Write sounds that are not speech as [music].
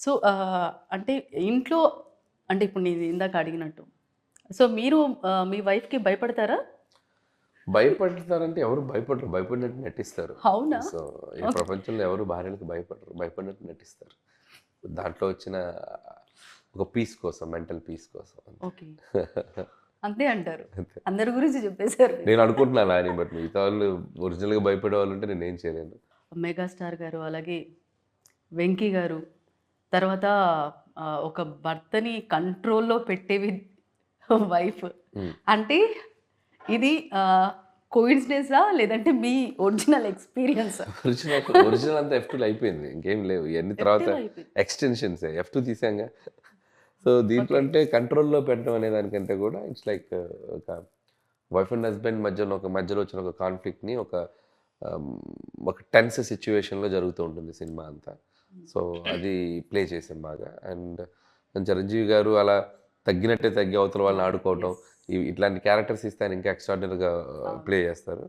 So అంటే ఇంట్లో అంటే ఇప్పుడు నేను ఇందాక అడిగినట్టు. సో మీరు మీ వైఫ్కి భయపడతారా? భయపడతారంటే ఎవరు భయపడరు. భయపడినట్టు నటిస్తారు. అవునా? సో ఈ ప్రపంచంలో ఎవరు భార్యలకు భయపడరు. భయపడినట్టు నటిస్తారు. దాంట్లో వచ్చిన ఒక పీస్ కోసం మెంటల్ పీస్ కోసం ఓకే. [laughs] అంతే అంటారు. అందరి గురించి చెప్పేశారు. నేను అనుకుంటున్నాను అని బట్ మిగతా వాళ్ళు ఒరిజినల్గా భయపడే వాళ్ళు ఉంటే నేను ఏం చేయలేను. మెగాస్టార్ గారు అలాగే వెంకీ గారు తర్వాత ఒక భర్తని కంట్రోల్లో పెట్టేవి వైఫ్. అంటే ఇది కోయిన్సిడెన్సా లేదంటే మీ ఒరిజినల్ ఎక్స్పీరియన్స్ ఒరిజినల్ ఒరిజినల్ అంతా ఎఫ్ టూలో అయిపోయింది. ఇంకేం లేవు. ఇవన్నీ తర్వాత ఎక్స్టెన్షన్స్ ఎఫ్ టూ తీసాంగా. సో దీంట్లో అంటే కంట్రోల్లో పెట్టడం అనే దానికంటే కూడా ఇట్స్ లైక్ ఒక వైఫ్ అండ్ హస్బెండ్ మధ్యలో ఒక మధ్యలో వచ్చిన ఒక కాన్ఫ్లిక్ట్ని ఒక ఒక టెన్స్ సిచ్యువేషన్లో జరుగుతూ ఉంటుంది సినిమా అంతా. సో అది ప్లే చేసాం బాగా. అండ్ చిరంజీవి గారు అలా తగ్గినట్టే తగ్గి అవతల వాళ్ళని ఆడుకోవటం ఇవి- ఇట్లాంటి క్యారెక్టర్స్ ఇస్తే ఆయన ఇంకా ఎక్స్ట్రాడినరీగా ప్లే చేస్తారు.